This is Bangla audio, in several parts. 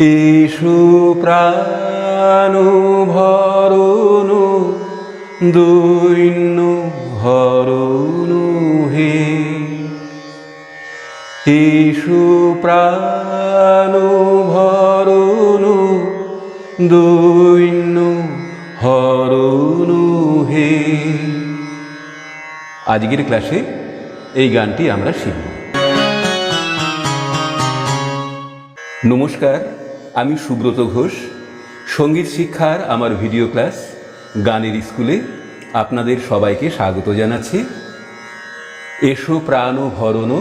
ইসু প্রাণু ভরণু দৈন্য হরণু হে ইসু প্রাণু ভরণু দৈন্য হরণু হে আজকের ক্লাসে এই গানটি আমরা শিখব। নমস্কার। আমি সুব্রত ঘোষ। সংগীত শিক্ষার আমার ভিডিও ক্লাস গানের স্কুলে আপনাদের সবাইকে স্বাগত জানাচ্ছি। এসো প্রাণ হরণ,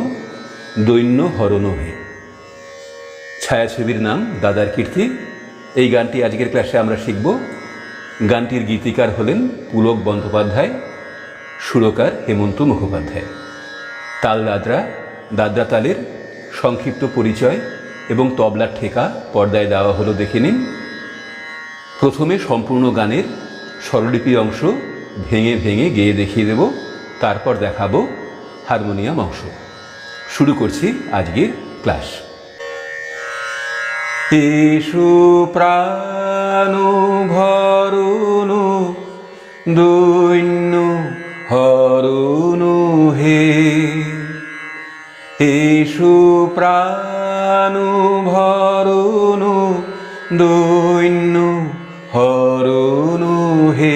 দৈন্য হরণ হে। ছায়াছবির নাম দাদার কীর্তি। এই গানটি আজকের ক্লাসে আমরা শিখব। গানটির গীতিকার হলেন পুলক বন্দ্যোপাধ্যায়, সুরকার হেমন্ত মুখোপাধ্যায়। তাল দাদরা দাদরা তালের সংক্ষিপ্ত পরিচয় এবং তবলার ঠেকা পর্দায় দেওয়া হলো দেখে নিন। প্রথমে সম্পূর্ণ গানের স্বরলিপি অংশ ভেঙে ভেঙে গেয়ে দেখিয়ে দেব, তারপর দেখাবো হারমোনিয়াম অংশ। শুরু করছি আজকের ক্লাস। এসু প্রাণ ভরণু, দৈন্য হরণু হে। এসু প্রাণ দৈন্য হরণু হে।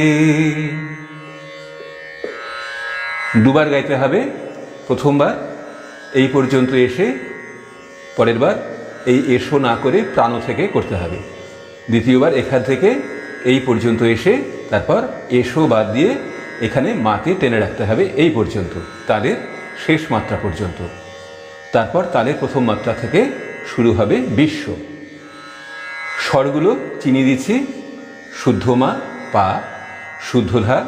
দুবার গাইতে হবে, প্রথমবার। এই পর্যন্ত এসে, পরের বার এই এসো না করে প্রাণ থেকে করতে হবে। দ্বিতীয়বার এখান থেকে এই পর্যন্ত এসে, তারপর এসো বাদ দিয়ে এখানে মাকে টেনে রাখতে হবে এই পর্যন্ত, তাদের শেষ মাত্রা পর্যন্ত। তারপর তালের প্রথম মাত্রা থেকে শুরু হবে বিশ্ব। স্বরগুলো চিনি দিচ্ছি। শুদ্ধ মা, পা শুদ্ধধা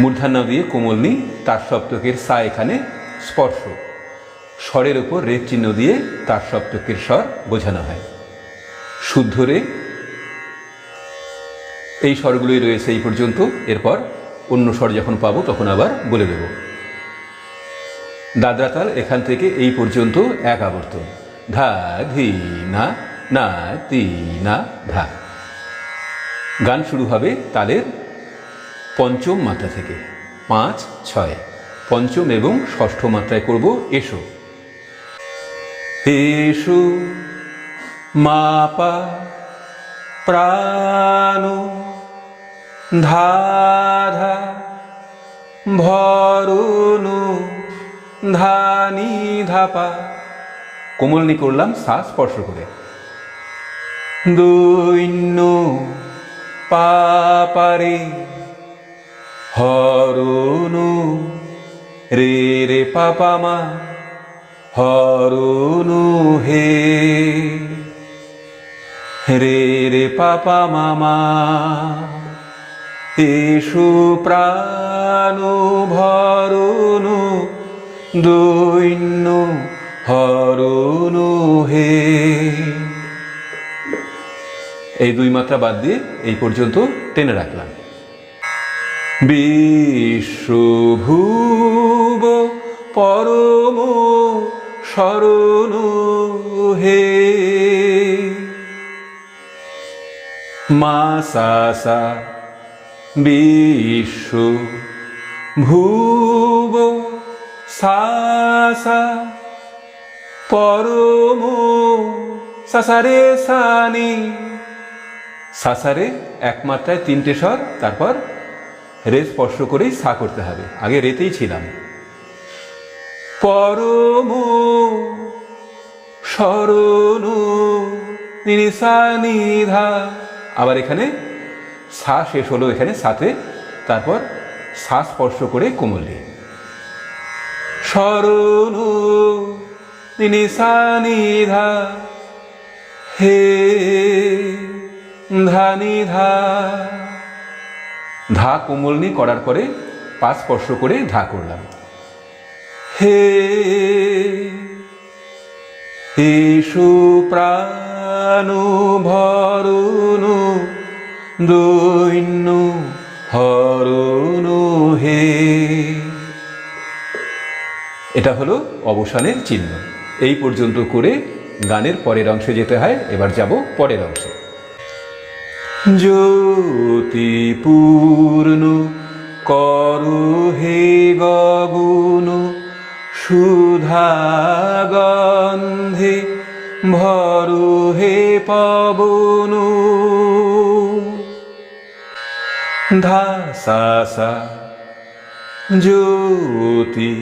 মূর্ধান্য দিয়ে কোমলনি তার সপ্তকের সা এখানে স্পর্শ। স্বরের ওপর রেপ চিহ্ন দিয়ে তার সপ্তকের স্বর বোঝানো হয়। শুদ্ধ রে। এই স্বরগুলোই রয়েছে এই পর্যন্ত। এরপর অন্য স্বর যখন পাবো, তখন আবার বলে দেব। দাদরাতাল এখান থেকে এই পর্যন্ত এক আবর্তন। ধা, ধি, না না, তি, না ধা গান শুরু হবে তালের পঞ্চম মাত্রা থেকে। পাঁচ, ছয়। পঞ্চম এবং ষষ্ঠ মাত্রায় করব এসো। এসো, মাপা, প্রাণ, ধাধা, ভরণু, ধানি, ধাপা। কোমলনি করলাম সা স্পর্শ করে। দৈন্য পাপারে, হরণু রে রে পাপামা, হরণু হে। রে রে পাপা মামা এসু প্রাণ ভরণু, দৈন্য হরণু হে। এই দুই মাত্রা বাদ দিয়ে এই পর্যন্ত টেনে রাখলাম। বিশ্বভুব পরম শরণ হে। মাসাসা বিশ্ব ভুব সাসা পরম সাসারে সানি সাসারে এক মাত্রায় তিনটে স্বর, তারপর রে স্পর্শ করেই সা করতে হবে। আগে রেতেই ছিলাম। পরম শরণ নিধা আবার এখানে সা শেষ হলো, এখানে সাথে তারপর সা স্পর্শ করে কোমলে। শরণ নিধা হে ধানি ধা। ধা কোমলনি করার পরে পা স্পর্শ করে ধা করলাম। হে এসু প্রাণ ভরণু দৈন্য হরণু হে। এটা হলো অবসানের চিহ্ন। এই পর্যন্ত করে গানের পরের অংশে যেতে হয়, এবার যাব পরের অংশে। জ্যোতি পূর্ণ করো হে গগুণ সুধা গন্ধে ভরো হে পবন। ধাসা জ্যোতি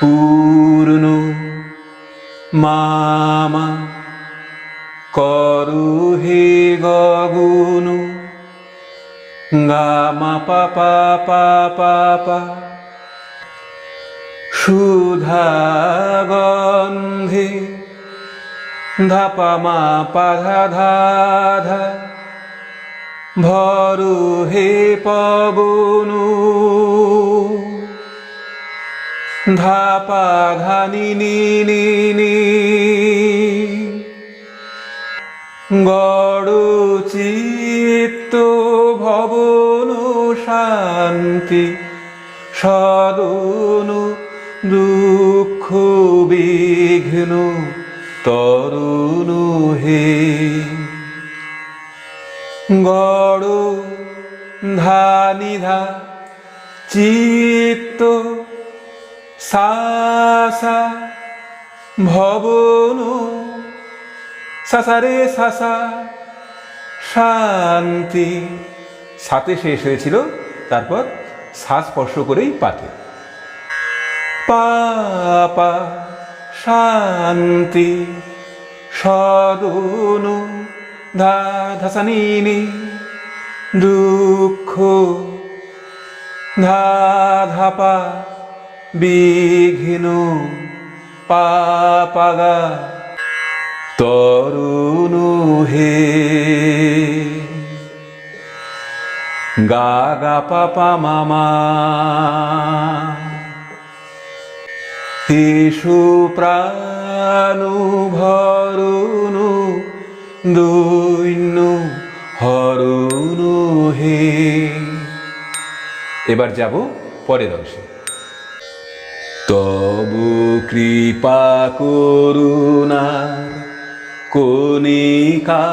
পূর্ণ মামা করু হে গগুণ। গামা পাপা পাপা পা সুধা গন্ধে ধাপা মা পাধা ধা ধা ভরু হে পবনু। ধাপা ধানি নি নি। নি গড় চিত্ত ভবন শান্তি, সদনু দুঃখ বিঘ্ন তরুণ হে। গড় ধানিধা চিত্ত সাসা ভবন সাসারে সাসা। শান্তি। সাথে শেষ হয়েছিল তারপর শ্বাস স্পর্শ করেই পাতে। পাপা শান্তি। সদনু, ধা, ধাসানিনি। দুঃখ, ধা, ধাপা, বিঘ্ন পাপাগা তরুণ হে। গা গা পাপা মামা এসু প্রাণু ভরুনু, দৈন্য হরুনু হে। এবার যাব পরের অংশে। তবু কৃপা করুণার কনিকা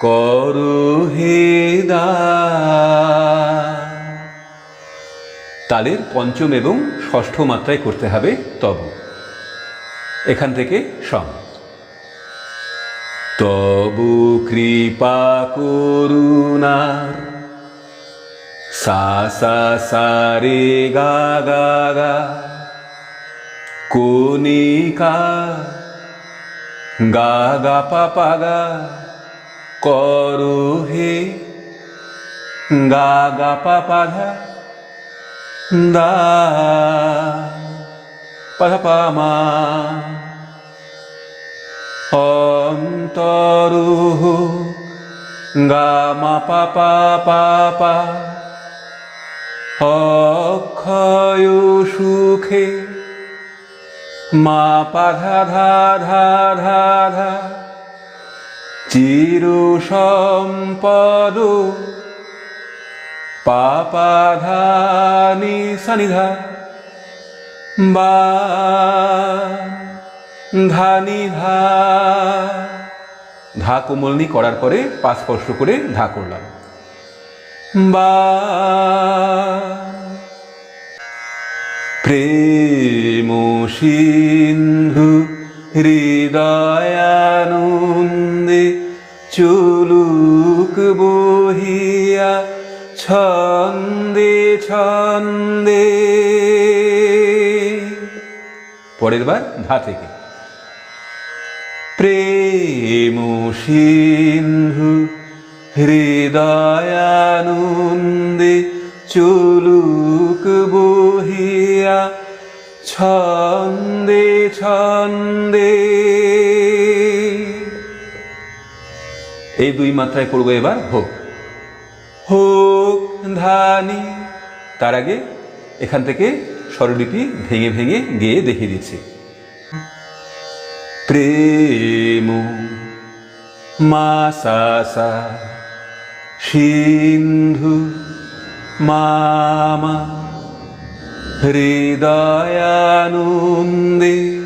করু হে দা। তালের পঞ্চম এবং ষষ্ঠ মাত্রায় করতে হবে তব। এখান থেকে সম। তবু কৃপা করুণার, সা সা সা রে গা গা গা। কনিকা গা গা পা পা গা করো হে। গা গা পা পা ধা দা। পা মা। অন্তরু গা মা পা পা পা পা। অক্ষয় সুখে মা পাধা ধা ধা ধা ধা চির সম্পদ পাপাধানি সনিধা বা ধানি ধা। ধা কোমলনি করার পরে পা স্পর্শ করে ধা করলাম। বা প্রেম সিন্ধু হৃদয়ানন্দে চুলুক বহিয়া ছন্দে ছন্দে। পরের বার ধা থেকে। প্রেম সিন্ধু হৃদয়ানন্দে চুলুক বহিয়া ছন্দে ছন্দে। এই দুই মাত্রায় পড়ব এবার হোক হোক ধানি। তার আগে এখান থেকে স্বরলিপি ভেঙে ভেঙে গেয়ে দেখিয়ে দিচ্ছি। প্রেম মাসাসা, সিন্ধু মামা হৃদয়ানন্দে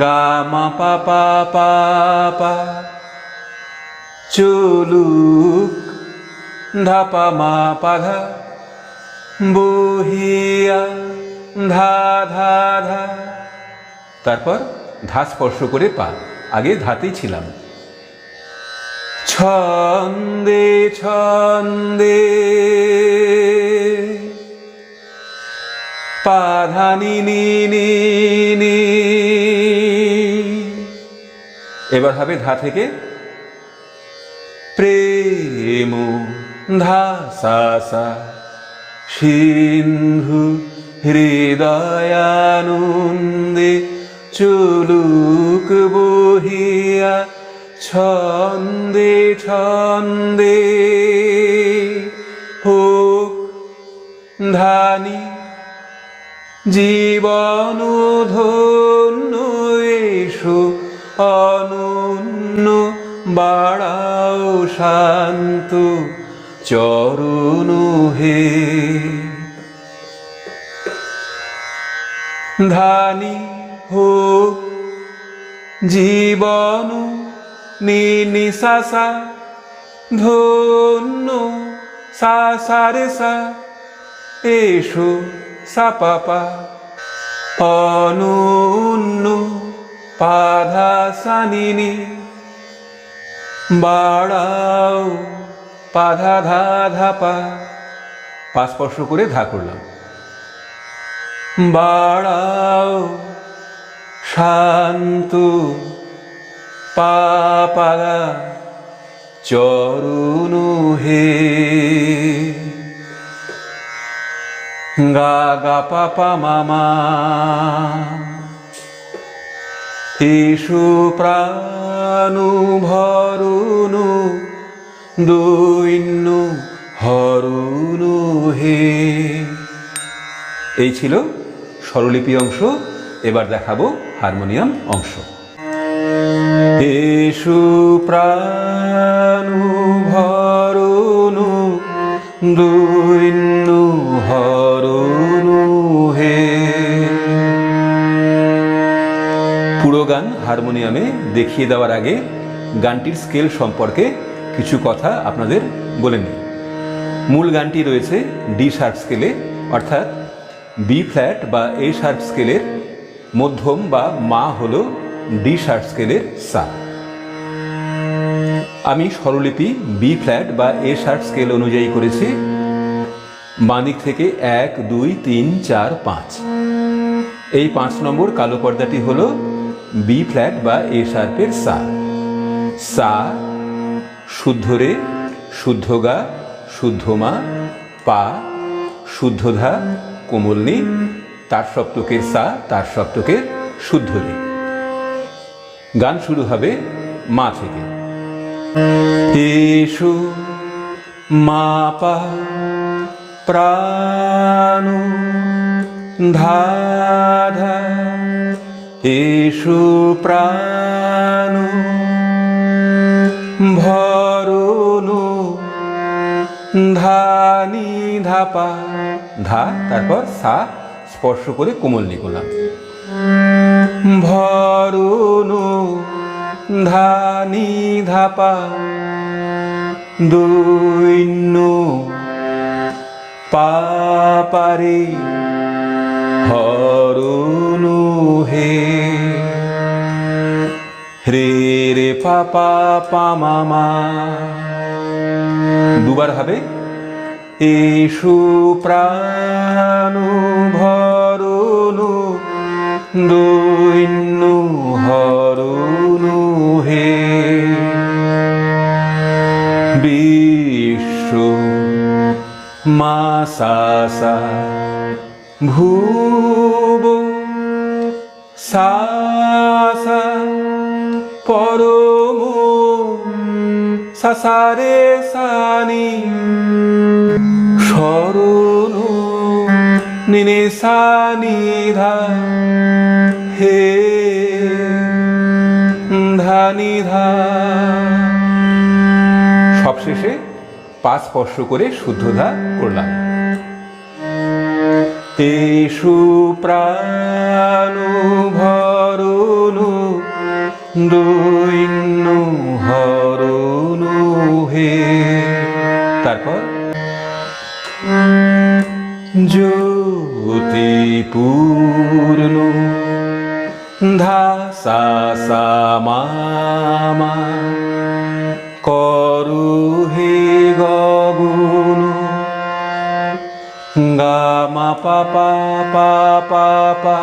গা মা পা পা পা পা চলুক ধাপা মা পাধা বহিয়া ধা ধা ধা। তারপর ধা স্পর্শ করে পা, আগে ধাতেই ছিলাম। ছন্দে ছন্দে। পাধানি এবার হবে ধা থেকে প্রেম, ধা, সা সা। সিন্ধু হৃদয়ানন্দে চলুক বহিয়া ছন্দে ছন্দে। হোক ধানী জীবন ধন্য এসো অনন্য বাড়াও শান্ত চরণ হে। ধানি হোক জীবন নিশাসা ধন্য সাসারে সা এসো সাপাপা অনুন্ন পাধা সানিনি। বাড়াও পাধা ধা ধাপা পা। স্পর্শ করে ধা করলাম। বাড়াও শান্ত পাপালা চরণ হে। গা গা পাপা মামা এসু প্রাণু ভরুনু, দৈন্য হরুনু হে। এই ছিল স্বরলিপি অংশ। এবার দেখাবো হারমোনিয়াম অংশ। এসু প্রাণু ভরুনু পুরো গান হারমোনিয়ামে দেখিয়ে দেওয়ার আগে গানটির স্কেল সম্পর্কে কিছু কথা আপনাদের বলে নিই। মূল গানটি রয়েছে ডি শার্প স্কেলে, অর্থাৎ বি ফ্ল্যাট বা এ শার্প স্কেলের মধ্যম বা মা হল ডি শার্প স্কেলের সা। আমি স্বরলিপি বি ফ্ল্যাট বা এ শার্প স্কেল অনুযায়ী করেছি। বাঁদিক থেকে এক, দুই, তিন, চার, পাঁচ। এই পাঁচ নম্বর কালো পর্দাটি হল বি ফ্ল্যাট বা এ শার্পের সা। সা, শুদ্ধ রে, শুদ্ধ গা, শুদ্ধ মা, পা শুদ্ধধা কোমলনি তার সপ্তকের সা, তার সপ্তকের শুদ্ধ রে। গান শুরু হবে মা থেকে। এসো মা পা প্রাণ ধাধা এসো প্রাণ ভরনু ধানি ধাপা ধা তারপর সা, স্পর্শ করে কোমলনি করলাম ভরনু ধানি ধাপা দৈন্য পাপারে হরনু হে। রে রে পাপা পামামা দুবার হবে। এসু প্রাণু ভরনু দৈন্য মাসাসা ভুব সাসা পরম সাসারে সানি স্মরণ নিনে সানিধা হে ধানিধা সবশেষে পা স্পর্শ করে শুদ্ধধা করলাম। এসু প্রাণু ভরুনু দৈন্য হরণ হে। তারপর? জ্যোতি পূর্ণ ধা সা সা মা মা করু হে গগুণ গা পা পা পা পা পা,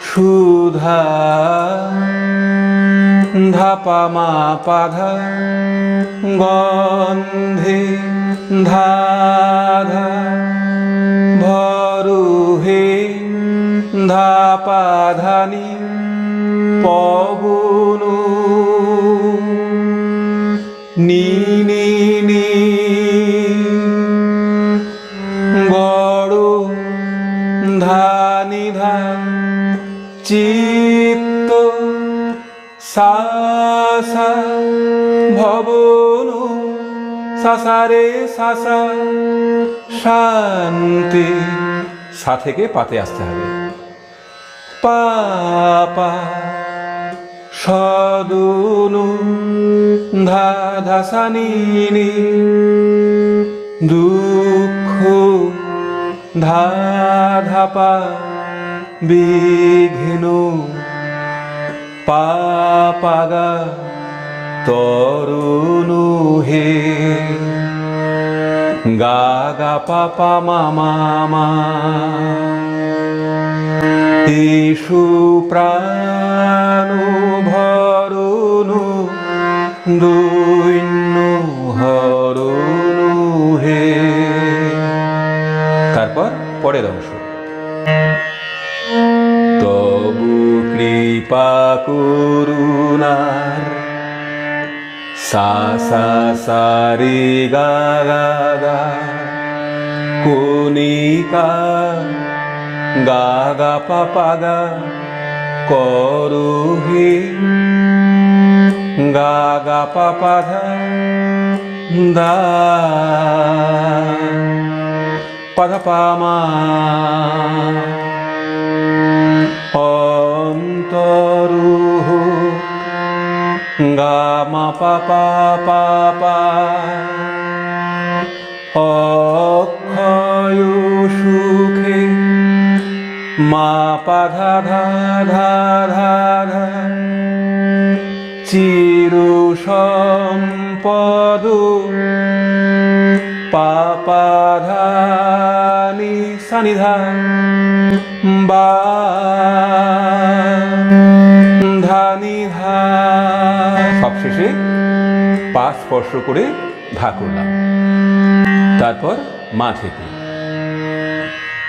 সুধা, ধাপা, মা, পাধা, গন্ধে, ধাধা ভরু হে ধাপাধানি, পবনু নি সা ভবন সাসারে সাসা। শান্তি সা থেকে পাতে আসতে হবে। পাপা, সদুনু ধা ধাসানি দুঃখ ধা ধাপা বিঘ্ন, পাপাগা। তরুণু হে গা গা পাপা মামা মা। ইসু প্রাণ ভরণু দৈন্য হরণু হে তারপর পরের অংশ। তবু কৃপা করুণার সা সা সা গা গা গা কনিকা গা গা পা পা গা করু হে গা গা পা পা ধা দা পাধা পা মা অন্তরুহ গা মা পা পা পা পা। অক্ষয় সুখে মা পা ধা ধা চিরু সম্পদ পাপাধানি সানিধা বা। ধানি সবশেষে পা স্পর্শ করে ধা করলাম। তারপর মা থেকে,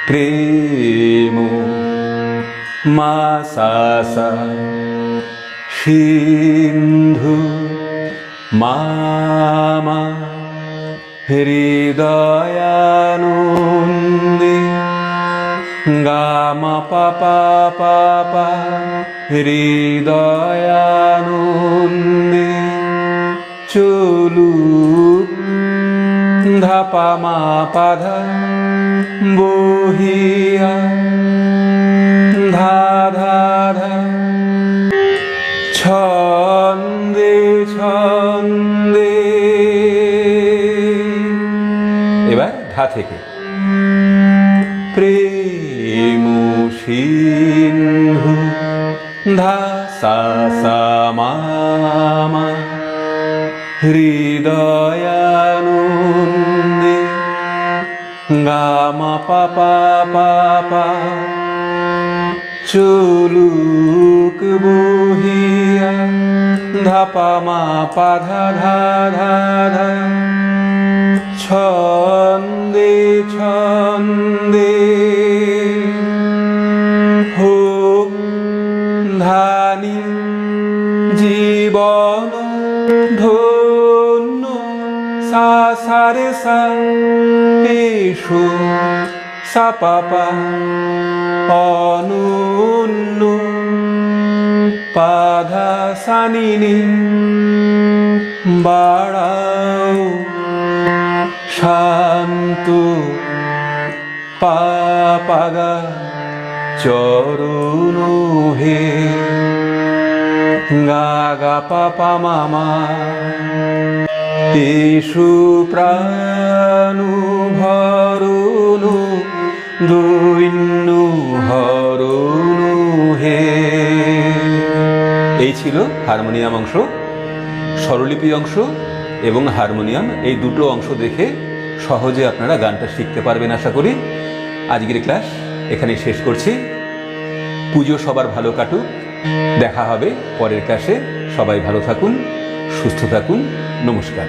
প্রেম, মা সা সা, সিন্ধু মামা হৃদয়ানন্দে গামা পাপা পাপা হৃদয়ানন্দে চলু ধাপা মা পাধা বহিয়া ধা ধা ধা। ছন্দে ছন্দে। এবার ধা থেকে। হৃদয়ানন্দে গা মা পা পা পা পা চুলুক বহিয়া ধাপা মা পা ধা ধা ধা ধা ছন্দে ছন্দে সারে সা এসো সা পাপা অনুন্ন পাধা সানিনি বাড়াও শান্ত পাপাগা চরণ হে গা গা পা পা মামা এসু প্রাণু ভরণু, দৈন্যু হরণু হে। এই ছিল হারমোনিয়াম অংশ, স্বরলিপি অংশ এবং হারমোনিয়াম। এই দুটো অংশ দেখে সহজে আপনারা গানটা শিখতে পারবেন আশা করি। আজকের ক্লাস এখানে শেষ করছি। পুজো সবার ভালো কাটুক। দেখা হবে পরের ক্লাসে। সবাই ভালো থাকুন, সুস্থ থাকুন। নমস্কার